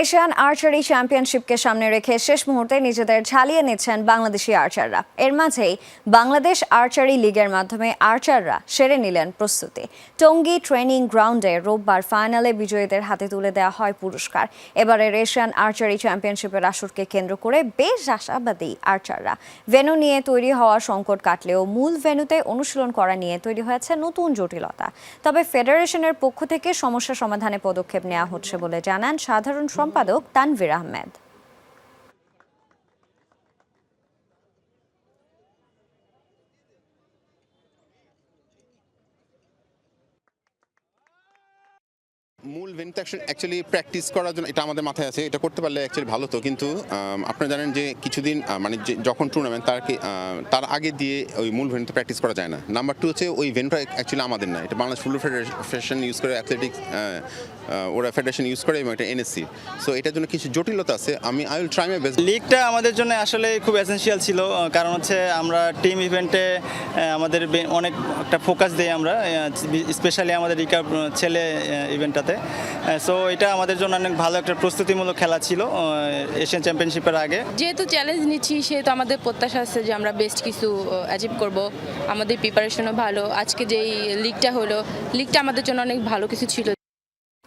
Asian archery চ্যাম্পিয়নশিপকে সামনে রেখে শেষ মুহূর্তে নিজেদের ঝালিয়ে নিচ্ছেন বাংলাদেশি আর্চাররা। এর মাঝেই বাংলাদেশ আর্চারি লিগের মাধ্যমে আর্চাররা সেরে নিলেন প্রস্তুতি। টঙ্গী ট্রেনিং গ্রাউন্ডে রোববার ফাইনালে বিজয়ীদের হাতে তুলে দেওয়া হয় পুরস্কার। এবারের এশিয়ান আর্চারি চ্যাম্পিয়নশিপের আসরকে কেন্দ্র করে বেশ আশাবাদী আর্চাররা। ভেন্যু নিয়ে তৈরি হওয়া সংকট কাটলেও মূল ভেন্যুতে অনুশীলন করা নিয়ে তৈরি হয়েছে নতুন জটিলতা। তবে ফেডারেশনের পক্ষ থেকে সমস্যা সমাধানে পদক্ষেপ নেওয়া হচ্ছে বলে জানান সাধারণ সম্পাদক তানভীর আহমেদ। মূল ভেন্যুতে অ্যাকচুয়ালি প্র্যাকটিস করার জন্য এটা আমাদের মাথায় আছে। এটা করতে পারলে অ্যাকচুয়ালি ভালো তো, কিন্তু আপনারা জানেন যে কিছুদিন মানে যখন টুর্নামেন্ট তারকে তার আগে দিয়ে ওই মূল ভেন্যুতে প্র্যাকটিস করা যায় না। নাম্বার টু হচ্ছে ওই ভেন্যুটা অ্যাকচুয়ালি আমাদের না। এটা বাংলাদেশ ফুটবল ফেডারেশন ইউজ করে অ্যাথলেটিক্স ওরা ফেডারেশন ইউজ করে এবং এটা এনএসসি সো এটার জন্য কিছু জটিলতা আছে। আমি I will try my best লিগটা আমাদের জন্য আসলে খুব এসেনশিয়াল ছিল কারণ হচ্ছে আমরা টিম ইভেন্টে আমাদের অনেক একটা ফোকাস দিই আমরা স্পেশালি আমাদের রিকার ছেলে ইভেন্টটাতে সো এটা আমাদের জন্য অনেক ভালো একটা প্রস্তুতিমূলক খেলা ছিল এশিয়ান চ্যাম্পিয়নশিপের আগে। যেহেতু চ্যালেঞ্জ নিচ্ছি, সেহেতু আমাদের প্রত্যাশা আছে যে আমরা বেস্ট কিছু অ্যাচিভ করব। আমাদের প্রিপারেশনও ভালো। আজকে যেই লিগটা হলো লিগটা আমাদের জন্য অনেক ভালো কিছু ছিল।